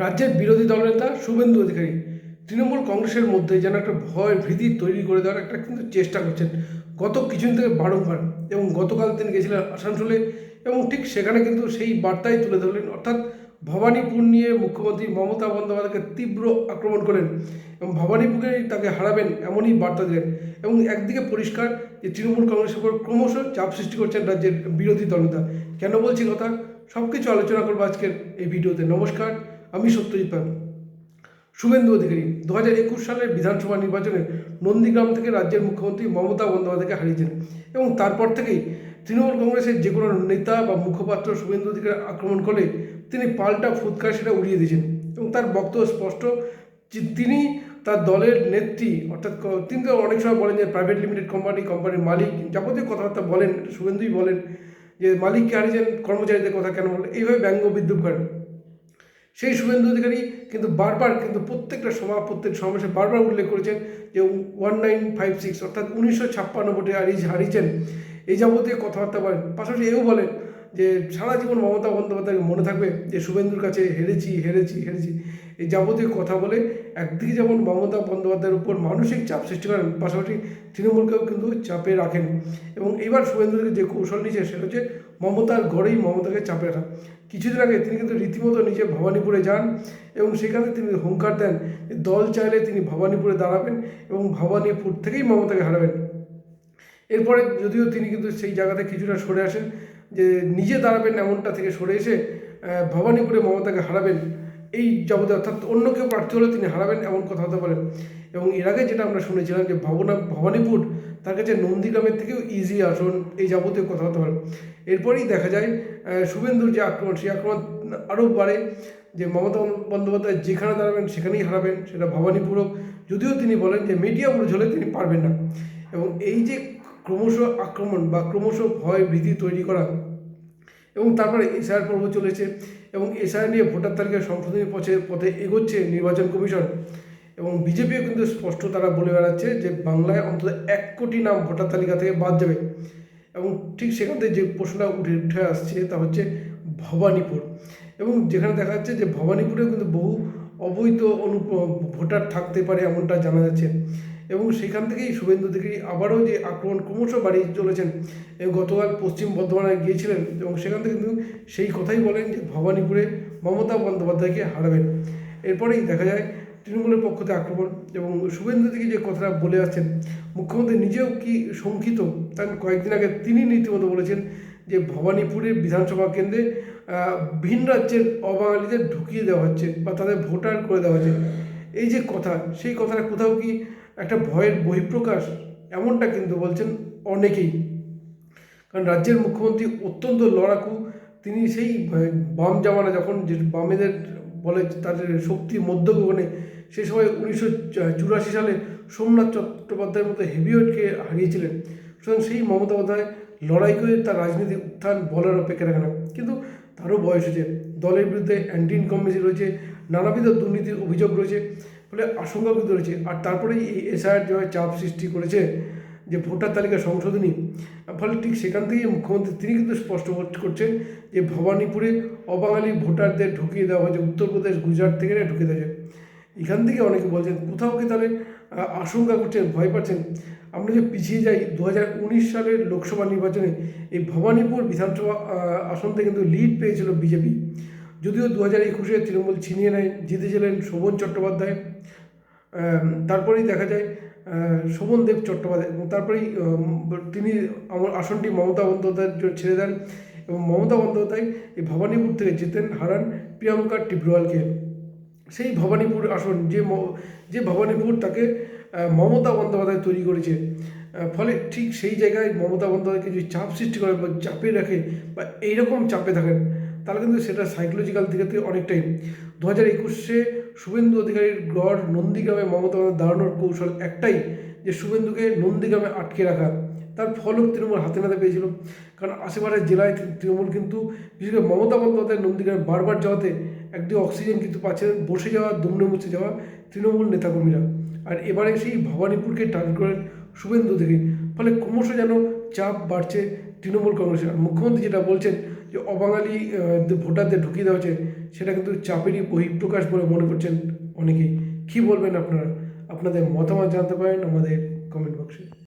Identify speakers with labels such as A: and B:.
A: রাজ্যের বিরোধী দলনেতা শুভেন্দু অধিকারী তৃণমূল কংগ্রেসের মধ্যে যেন একটা ভয় ভীতি তৈরি করে দেওয়ার একটা কিন্তু চেষ্টা করছেন। গত কিছুদিন থেকে বারংবার এবং গতকাল তিনি গেছিলেন আসানসোলে এবং ঠিক সেখানে কিন্তু সেই বার্তাই তুলে ধরলেন। অর্থাৎ ভবানীপুর নিয়ে মুখ্যমন্ত্রী মমতা বন্দ্যোপাধ্যায়কে তীব্র আক্রমণ করেন এবং ভবানীপুরেই তাকে হারাবেন এমনই বার্তা দিলেন এবং একদিকে পরিষ্কার যে তৃণমূল কংগ্রেসের উপর ক্রমশ চাপ সৃষ্টি করছেন রাজ্যের বিরোধী দলনেতা কেন বলছি কথা? সব কিছু আলোচনা করব আজকের এই ভিডিওতে। নমস্কার। আমি সত্যজিৎ পাল। শুভেন্দু অধিকারী দু হাজার একুশ সালের বিধানসভা নির্বাচনে নন্দীগ্রাম থেকে রাজ্যের মুখ্যমন্ত্রী মমতা বন্দ্যোপাধ্যায়কে হারিয়েছেন এবং তারপর থেকেই তৃণমূল কংগ্রেসের যে কোনো নেতা বা মুখপাত্র শুভেন্দু অধিকারী আক্রমণ করলে তিনি পাল্টা ফুৎকার সেটা উড়িয়ে দিয়েছেন এবং তার বক্তব্য স্পষ্ট যে তিনি তার দলের নেত্রী, অর্থাৎ তিনি তো অনেক সময় বলেন যে প্রাইভেট লিমিটেড কোম্পানি, কোম্পানির মালিক, যাবতীয় কথাবার্তা বলেন, শুভেন্দুই বলেন যে মালিককে হারিয়েছেন, কর্মচারীদের কথা কেন বলেন, এইভাবে ব্যঙ্গ বিদ্রুপ করেন। সেই শুভেন্দু অধিকারী কিন্তু বারবার কিন্তু প্রত্যেকটা সভা প্রত্যেক সমাবেশে বারবার উল্লেখ করেছেন যে ওয়ান নাইন ফাইভ সিক্স অর্থাৎ উনিশশো ছাপ্পান্ন ভোটে হারিয়ে হারিয়েছেন। এই যাবতীয় কথাবার্তা বলেন। পাশাপাশি এও বলেন যে সারা জীবন মমতা বন্দ্যোপাধ্যায়কে মনে থাকবে যে শুভেন্দুর কাছে হেরেছি হেরেছি হেরেছি। এই যাবতীয় কথা বলে একদিকে যেমন মমতা বন্দ্যোপাধ্যায়ের উপর মানসিক চাপ সৃষ্টি করেন, পাশাপাশি তৃণমূলকেও কিন্তু চাপে রাখেন। এবং এইবার শুভেন্দুকে যে কৌশল নিয়েছে সেটা হচ্ছে মমতার ঘরেই মমতাকে চাপে রাখা। কিছুদিন আগে তিনি কিন্তু রীতিমতো নিজে ভবানীপুরে যান এবং সেখানে তিনি হুঙ্কার দেন দল চাইলে তিনি ভবানীপুরে দাঁড়াবেন এবং ভবানীপুর থেকেই মমতাকে হারাবেন। এরপরে যদিও তিনি কিন্তু সেই জায়গাতে কিছুটা সরে আসেন যে নিজে দাঁড়াবেন এমনটা থেকে সরে এসে ভবানীপুরে মমতাকে হারাবেন, এই যাবতীয় অর্থাৎ অন্য কেউ প্রার্থী হলে তিনি হারাবেন এমন কথা হতে পারেন এবং এর আগে যেটা আমরা শুনেছিলাম যে ভবনা, ভবানীপুর, তার কাছে নন্দীগ্রামের থেকেও ইজি আসন এই যাবতীয় কথা হতে পারে এরপরেই দেখা যায় শুভেন্দুর যে আক্রমণ, সেই আক্রমণ আরও বাড়ে যে মমতা বন্দ্যোপাধ্যায় যেখানে দাঁড়াবেন সেখানেই হারাবেন, সেটা ভবানীপুর যদিও তিনি বলেন যে মিডিয়া বুঝ তিনি পারবেন না। এবং এই যে ক্রমশ আক্রমণ বা ক্রমশ ভয় ভীতি তৈরি করা এবং তারপরে এসআইআর পর্ব চলেছে এবং এসআইআর নিয়ে ভোটার তালিকা সংশোধনের পথে পথে এগোচ্ছে নির্বাচন কমিশন। এবং বিজেপিও কিন্তু স্পষ্ট তারা বলে বেড়াচ্ছে যে বাংলায় অন্তত এক কোটি নাম ভোটার তালিকা থেকে বাদ যাবে। এবং ঠিক সেখান থেকে যে প্রশ্নটা উঠে উঠে আসছে তা হচ্ছে ভবানীপুর। এবং যেখানে দেখা যাচ্ছে যে ভবানীপুরেও কিন্তু বহু অবৈধ অনু ভোটার থাকতে পারে এমনটা জানা যাচ্ছে। এবং সেখান থেকেই শুভেন্দু অধিকারী আবারও যে আক্রমণ ক্রমশ বাড়িয়ে চলেছেন গতকাল পশ্চিম বর্ধমানে গিয়েছিলেন এবং সেখান থেকে কিন্তু সেই কথাই বলেন যে ভবানীপুরে মমতা বন্দ্যোপাধ্যায়কে হারাবেন। এরপরেই দেখা যায় তৃণমূলের পক্ষ থেকে আক্রমণ এবং শুভেন্দু থেকে যে কথাটা বলে আসছেন, মুখ্যমন্ত্রী নিজেও কি শঙ্কিত? তার কয়েকদিন আগে তিনি রীতিমতো বলেছেন যে ভবানীপুরের বিধানসভা কেন্দ্রে ভিন রাজ্যের অবাঙালিদের ঢুকিয়ে দেওয়া হচ্ছে বা তাদের ভোটার করে দেওয়া হচ্ছে। এই যে কথা, সেই কথাটা কোথাও কি একটা ভয়ের বহিঃপ্রকাশ? এমনটা কিন্তু বলছেন অনেকেই। কারণ রাজ্যের মুখ্যমন্ত্রী অত্যন্ত লড়াকু, তিনি সেই বাম জামানা যখন যে বামেদের বলে তাদের শক্তি মধ্যগগনে সে সময় উনিশশো চুরাশি সালে সোমনাথ চট্টোপাধ্যায়ের মতো হেভিওয়েটকে হারিয়েছিলেন। সুতরাং সেই মমতা বন্দ্যোপাধ্যায় লড়াই করে তার রাজনীতি উত্থান বলার অপেক্ষা রাখে না কিন্তু তারও বয়স হয়েছে। দলের বিরুদ্ধে অ্যান্টি ইনকম্বেন্সি রয়েছে, নানাবিধ দুর্নীতির অভিযোগ রয়েছে, ফলে আশঙ্কা কিন্তু রয়েছে। আর তারপরেই এই এসআইআর যেভাবে চাপ সৃষ্টি করেছে যে ভোটার তালিকা সংশোধনী, ফলে ঠিক সেখান থেকেই মুখ্যমন্ত্রী তিনি কিন্তু স্পষ্ট করছেন যে ভবানীপুরে অবাঙালি ভোটারদের ঢুকিয়ে দেওয়া হয়েছে। উত্তরপ্রদেশ, গুজরাট থেকে ঢুকিয়ে দেওয়া হয়েছে। এখান থেকে অনেকে বলছেন কোথাও কি তাহলে আশঙ্কা করছেন ভয় পাচ্ছেন? আমরা যে পিছিয়ে যাই দু হাজার উনিশ সালের লোকসভা নির্বাচনে এই ভবানীপুর বিধানসভা আসন থেকে কিন্তু লিড পেয়েছিল বিজেপি। যদিও দু হাজার একুশে তৃণমূল ছিনিয়ে নেয় জিতেছিলেন শোভন চট্টোপাধ্যায়। তারপরেই দেখা যায় আহ, শোভন দেব চট্টোপাধ্যায় এবং তারপরেই তিনি আমার আসনটি মমতা বন্দ্যোপাধ্যায়ের জন্য ছেড়ে দেন এবং মমতা বন্দ্যোপাধ্যায় এই ভবানীপুর থেকে জিতেন হারান প্রিয়াঙ্কা টিব্রোয়ালকে। সেই ভবানীপুর আসন, যে যে ভবানীপুর তাকে মমতা বন্দ্যোপাধ্যায় তৈরি করেছে। ফলে ঠিক সেই জায়গায় মমতা বন্দ্যোপাধ্যায়কে যদি চাপ সৃষ্টি করে বা চাপে রাখে বা এইরকম চাপে থাকেন, তাহলে কিন্তু সেটা সাইকোলজিক্যাল দিকে থেকে অনেকটাই। দু হাজার একুশে শুভেন্দু অধিকারীর গড় নন্দীগ্রামে মমতা বন্দ্যোপাধ্যায় দাঁড়ানোর কৌশল একটাই, যে শুভেন্দুকে নন্দীগ্রামে আটকে রাখা। তার ফলও তৃণমূল হাতে নাতে পেয়েছিল। কারণ আশেপাশের জেলায় তৃণমূল কিন্তু, বিশেষ করে মমতা বন্দ্যোপাধ্যায় নন্দীগ্রামে বারবার যাওয়াতে একদিকে অক্সিজেন কিন্তু পাচ্ছে বসে যাওয়া দুমড়ে মুছে যাওয়া তৃণমূল নেতাকর্মীরা। আর এবারে সেই ভবানীপুরকে টার্গেট করেন শুভেন্দু থেকে ফলে ক্রমশ যেন চাপ বাড়ছে তৃণমূল কংগ্রেসের। আর মুখ্যমন্ত্রী যেটা বলছেন যে অবাঙালি ভোটারদের ঢুকিয়ে দেওয়া হচ্ছে, সেটা কিন্তু চাপেরই বহিঃপ্রকাশ বলে মনে করছেন অনেকেই। কী বলবেন আপনারা? আপনাদের মতামত জানতে পারেন আমাদের কমেন্ট বক্সে